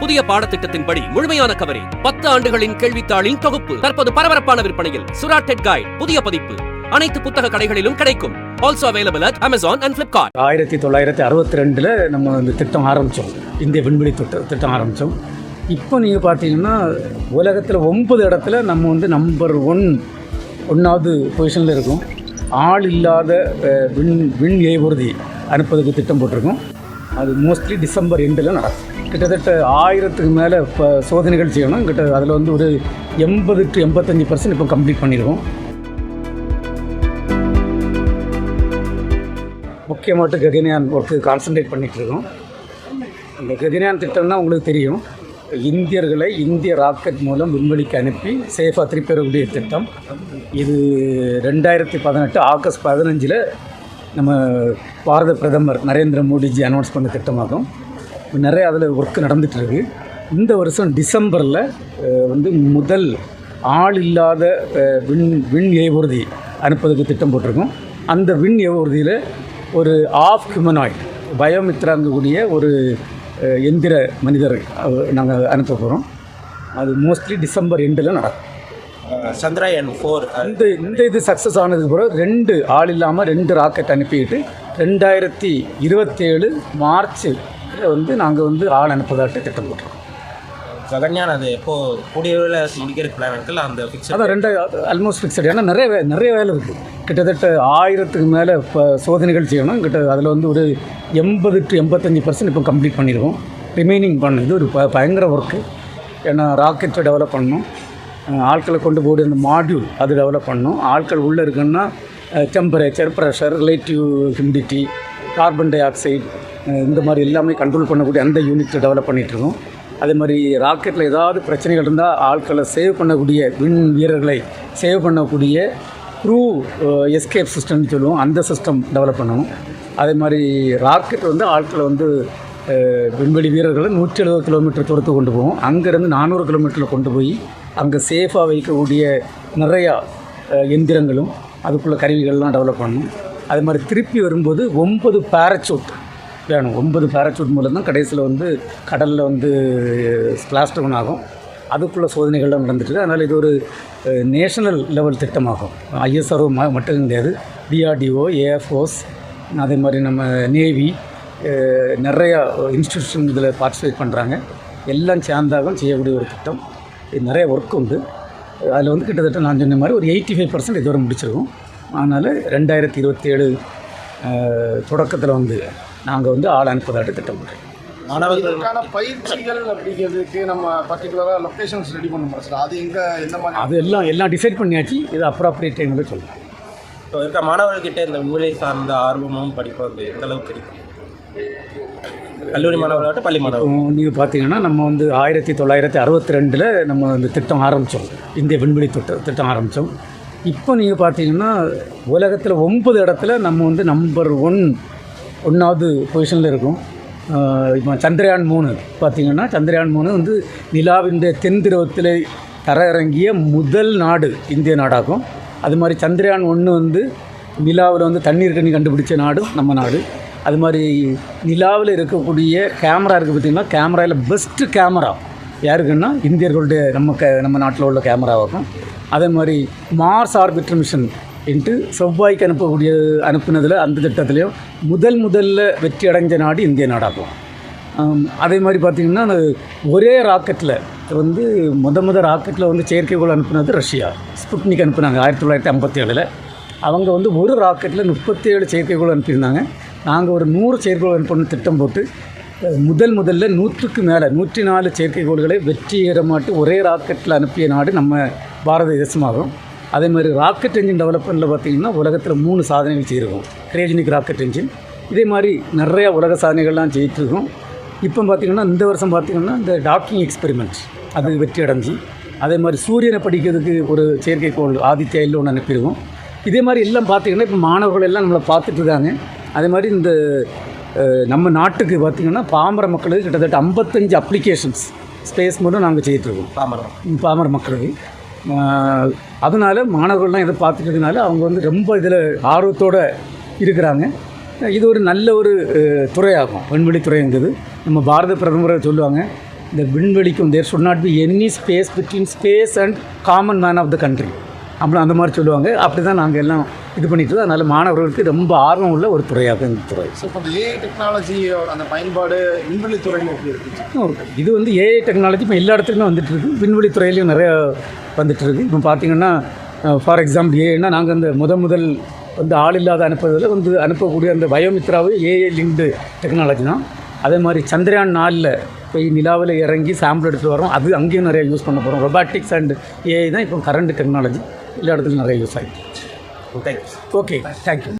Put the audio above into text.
புதிய பாடத்திட்டத்தின்படி முழுமையான கவரேஜ் பத்து ஆண்டுகளின் கேள்வித்தாளின் தொகுப்பு. தற்போது பரபரப்பான விற்பனையில். சுராட்டெட் டெட் கைட் புதிய பதிப்பு. அனைத்து புத்தக கடைகளிலும் கிடைக்கும். Also available at Amazon and Flipkart ஆயிரத்தி தொள்ளாயிரத்தி அறுபத்தி ரெண்டில் நம்ம இந்த திட்டம் ஆரம்பித்தோம் இந்திய விண்வெளி திட்டம் திட்டம் ஆரம்பித்தோம் இப்போ நீங்கள் பார்த்தீங்கன்னா உலகத்தில் ஒன்பது இடத்துல நம்ம வந்து நம்பர் ஒன் ஒன்றாவது பொசிஷனில் இருக்கும். ஆள் இல்லாத விண் விண் ஏவூர்தி அனுப்புவதற்கு திட்டம் போட்டிருக்கோம். அது மோஸ்ட்லி டிசம்பர் எண்டில் நடக்கும். கிட்டத்தட்ட ஆயிரத்துக்கு மேலே இப்போ சோதனைகள் செய்யணும். கிட்ட அதில் வந்து ஒரு எண்பது டு எண்பத்தஞ்சு பர்சன்ட் இப்போ கம்ப்ளீட் பண்ணிடுவோம் முக்கியமாட்டு ககனியான் ஒர்க்கு கான்சன்ட்ரேட் பண்ணிகிட்டு இருக்கோம். இந்த ககன்யான் திட்டம்னா உங்களுக்கு தெரியும். இந்தியர்களை இந்திய ராக்கெட் மூலம் விண்வெளிக்கு அனுப்பி சேஃபாக திருப்பி வரக்கூடிய திட்டம். இது ரெண்டாயிரத்தி பதினெட்டு ஆகஸ்ட் பதினஞ்சில் நம்ம பாரத பிரதமர் நரேந்திர மோடிஜி அனௌன்ஸ் பண்ண திட்டமாகும். நிறைய அதில் ஒர்க் நடந்துகிட்ருக்கு இந்த வருஷம் டிசம்பரில் வந்து முதல் ஆள் இல்லாத விண் விண் ஏவூர்தி அனுப்புவதற்கு திட்டம் போட்டிருக்கோம். அந்த விண் ஏவூர்தியில் ஒரு ஆஃப் ஹியூமனாய்ட் பயோமித்ராங்கக்கூடிய ஒரு எந்திர மனிதர் நாங்கள் அனுப்ப போகிறோம் அது மோஸ்ட்லி டிசம்பர் எண்டில் நடக்கும். சந்திராயன் ஃபோர் இந்த இந்த இது சக்ஸஸ் ஆனதுக்கு பிறகு ரெண்டு ஆள் இல்லாமல் ரெண்டு ராக்கெட் அனுப்பிட்டு ரெண்டாயிரத்தி இருபத்தேழு மார்ச் வந்து நாங்கள் வந்து ஆள் அனுப்புவதாட்டு திட்டம் போட்டிருக்கோம். ககன்யான் அது எப்போ கூடிய விரைவில் முடிக்கிற பிளான் இருக்குல்ல? அந்த ஃபிக்ஸ் அதான் ரெண்டு ஆல்மோஸ்ட் ஃபிக்ஸட் ஏன்னா நிறைய வே- நிறைய வேலை இருக்குது கிட்டத்தட்ட ஆயிரத்துக்கு மேலே இப்போ சோதனைகள் செய்யணும். கிட்ட அதில் வந்து ஒரு எண்பது டு எண்பத்தஞ்சு பர்சன்ட் இப்போ கம்ப்ளீட் பண்ணியிருக்கோம் ரிமைனிங் பண்ணணும் இது ஒரு ப பயங்கர ஒர்க்கு ஏன்னா ராக்கெட்டை டெவலப் பண்ணணும். ஆட்களை கொண்டு போய் அந்த மாடியூல் அது டெவலப் பண்ணணும். ஆட்கள் உள்ளே இருக்குன்னா temperature pressure relative humidity carbon dioxide இந்த மாதிரி எல்லாமே கண்ட்ரோல் பண்ணக்கூடிய அந்த யூனிட் டெவலப் பண்ணிகிட்ருக்கோம் அதே மாதிரி ராக்கெட்டில் ஏதாவது பிரச்சனைகள் இருந்தால் ஆட்களை சேவ் பண்ணக்கூடிய விண் வீரர்களை சேவ் பண்ணக்கூடிய க்ரூ எஸ்கேப் சிஸ்டம்னு சொல்லுவோம். அந்த சிஸ்டம் டெவலப் பண்ணணும். அதே மாதிரி ராக்கெட் வந்து ஆட்களை வந்து விண்வெளி வீரர்களை நூற்றி எழுபது கிலோமீட்டர் தூரத்துக்கு கொண்டு போவோம். அங்கேருந்து நானூறு கிலோமீட்டரில் கொண்டு போய் அங்கே சேஃபாக வைக்கக்கூடிய நிறையா எந்திரங்களும் அதுக்குள்ள கருவிகள்லாம் டெவலப் பண்ணணும் அது மாதிரி திருப்பி வரும்போது ஒன்பது பேரச்சூட் வேணும். ஒன்பது பேராசூட் மூலம் தான் கடைசியில் வந்து கடலில் வந்து ஸ்பிளாஷ் டவுன் ஆகும். அதுக்குள்ள சோதனைகள்லாம் நடந்துட்டுருக்கு அதனால் இது ஒரு நேஷனல் லெவல் திட்டமாகும். ஐஎஸ்ஆர்ஓ மட்டும் கிடையாது. டிஆர்டிஓ ஏஎஃப்ஓஸ் அதே மாதிரி நம்ம நேவி நிறையா இன்ஸ்டியூஷன் இதில் பார்ட்டிசிபேட் பண்ணுறாங்க எல்லாம் சேர்ந்தாகவும் செய்யக்கூடிய ஒரு திட்டம். இது நிறைய ஒர்க் உண்டு. அதில் வந்து கிட்டத்தட்ட நான் சொன்ன மாதிரி ஒரு எயிட்டி ஃபைவ் பர்சன்ட் இதுவரை முடிச்சிருக்கோம். அதனால் ரெண்டாயிரத்தி இருபத்தேழு தொடக்கத்தில் வந்து நாங்கள் வந்து ஆள் அனுப்புவதாட்டு திட்டம் பண்ணுறோம் மாணவர்கள் இதுக்கான பயிற்சிகள் அப்படிங்கிறதுக்கு நம்ம பர்டிகுலராக லொக்கேஷன்ஸ் ரெடி பண்ணணும் சார் அது எங்கே எந்த மாதிரி அது எல்லாம் எல்லாம் டிசைட் பண்ணியாச்சு. இது அப்ராப்ரியேட் டைமில் சொல்லலாம். இப்போ இருக்க மாணவர்கள்கிட்ட இந்த விண்வெளி சார்ந்த ஆர்வமும் படிப்பும் வந்து எந்த அளவுக்கு இருக்கு? கல்லூரி மாணவர்களாகட்டும் பள்ளி மாணவர்கள் நீங்கள் பார்த்தீங்கன்னா நம்ம வந்து ஆயிரத்தி தொள்ளாயிரத்தி அறுபத்தி ரெண்டில் நம்ம இந்த திட்டம் ஆரம்பித்தோம் இந்திய விண்வெளி திட்டம் திட்டம் ஆரம்பித்தோம் இப்போ நீங்கள் பார்த்தீங்கன்னா உலகத்தில் ஒன்பது இடத்துல நம்ம வந்து நம்பர் ஒன் ஒன்றாவது பொசிஷனில் இருக்கோம். இப்போ சந்திரயான் மூணு பார்த்தீங்கன்னா சந்திரயான் மூணு வந்து நிலாவின் தென் திரவத்தில் தரையிறங்கிய முதல் நாடு இந்திய நாடாகும். அது மாதிரி சந்திரயான் ஒன்று வந்து நிலாவில் வந்து தண்ணீர் கண்ணி கண்டுபிடிச்ச நாடும் நம்ம நாடு. அது மாதிரி நிலாவில் இருக்கக்கூடிய கேமரா இருக்குது பார்த்திங்கன்னா கேமராவில் பெஸ்ட்டு கேமரா யாருக்குன்னா இந்தியர்களுடைய நம்ம க நம்ம நாட்டில் உள்ள கேமராவாகும் அதே மாதிரி மார்ஸ் ஆர்பிட்டர் மிஷன் என்று செவ்வாய்க்கு அனுப்பக்கூடிய அனுப்புனதில் அந்த திட்டத்துலேயும் முதல் முதல்ல வெற்றி அடைஞ்ச நாடு இந்திய நாடாகும். அதே மாதிரி பார்த்திங்கன்னா அந்த ஒரே ராக்கெட்டில் வந்து முத முத ராக்கெட்டில் வந்து செயற்கைக்கோள் அனுப்புனது ரஷ்யா. ஸ்புட்னிக் அனுப்புனாங்க ஆயிரத்தி தொள்ளாயிரத்தி ஐம்பத்தி ஏழில். அவங்க வந்து ஒரு ராக்கெட்டில் முப்பத்தேழு செயற்கைக்கோள் அனுப்பியிருந்தாங்க. நாங்கள் ஒரு நூறு செயற்கோள் அனுப்பணும் திட்டம் போட்டு முதல் முதல்ல நூற்றுக்கு மேலே நூற்றி நாலு செயற்கைக்கோள்களை வெற்றிகரமாட்டு ஒரே ராக்கெட்டில் அனுப்பிய நாடு நம்ம பாரத தேசமாகும். அதே மாதிரி ராக்கெட் என்ஜின் டெவலப்மெண்ட்டில் பார்த்திங்கன்னா உலகத்தில் மூணு சாதனைகள் செய்திருக்கோம். கிரேஜினிக் ராக்கெட் என்ஜின் இதே மாதிரி நிறையா உலக சாதனைகள்லாம் செய்திருக்கோம். இப்போ பார்த்திங்கன்னா இந்த வருஷம் பார்த்திங்கன்னா இந்த டாக்கிங் எக்ஸ்பெரிமெண்ட் அது வெற்றி அடைஞ்சு அதே மாதிரி சூரியனை படிக்கிறதுக்கு ஒரு செயற்கைக்கோள் ஆதித்யா இல்லை ஒன்று அனுப்பியிருக்கோம். இதே மாதிரி எல்லாம் பார்த்திங்கன்னா இப்போ மாணவர்கள் எல்லாம் நம்மளை பார்த்துட்டு இருக்காங்க. அதே மாதிரி இந்த நம்ம நாட்டுக்கு பார்த்திங்கன்னா பாமர மக்களுக்கு கிட்டத்தட்ட ஐம்பத்தஞ்சு அப்ளிகேஷன்ஸ் ஸ்பேஸ் மட்டும் நாங்கள் செய்துட்ருக்கோம் பாமரம் பாமர மக்களுக்கு. அதனால மாணவர்கள்லாம் இதை பார்த்துட்டு இருக்கனால அவங்க வந்து ரொம்ப இதில் ஆர்வத்தோடு இருக்கிறாங்க. இது ஒரு நல்ல ஒரு துறையாகும். விண்வெளி துறைங்கிறது. நம்ம பாரத பிரதமரை சொல்லுவாங்க இந்த விண்வெளிக்கும் there should not be any space between space and common man of the country அப்படி அந்த மாதிரி சொல்லுவாங்க. அப்படி தான் நாங்கள் எல்லாம் இது பண்ணிட்டு. அதனால் மாணவர்களுக்கு ரொம்ப ஆர்வம் உள்ள ஒரு துறையாக இந்த துறை. ஸோ இப்போ இந்த ஏஐ டெக்னாலஜி அந்த பயன்பாடு விண்வெளி துறையில் எப்படி இருக்குது இது வந்து ஏஐ டெக்னாலஜி இப்போ எல்லா இடத்துலையுமே வந்துட்டு இருக்கு. விண்வெளி துறையிலையும் நிறைய வந்துட்டு இருக்கு. இப்போ பார்த்தீங்கன்னா ஃபார் எக்ஸாம்பிள் ஏன்னா நாங்கள் அந்த முத முதல் வந்து ஆள் இல்லாத அனுப்புறதுல வந்து அனுப்பக்கூடிய அந்த பயோமித்ராவே ஏஐ லிங்க்டு டெக்னாலஜி தான். அதே மாதிரி சந்திரயான் நாலில் போய் நிலாவில் இறங்கி சாம்பிள் எடுத்துகிட்டு வரோம் அது அங்கேயும் நிறைய யூஸ் பண்ண போகிறோம் ரொபாட்டிக்ஸ் அண்ட் ஏஐ தான் இப்போ கரண்ட் டெக்னாலஜி எல்லா இடத்துலையும் நிறைய யூஸ் okay thank you.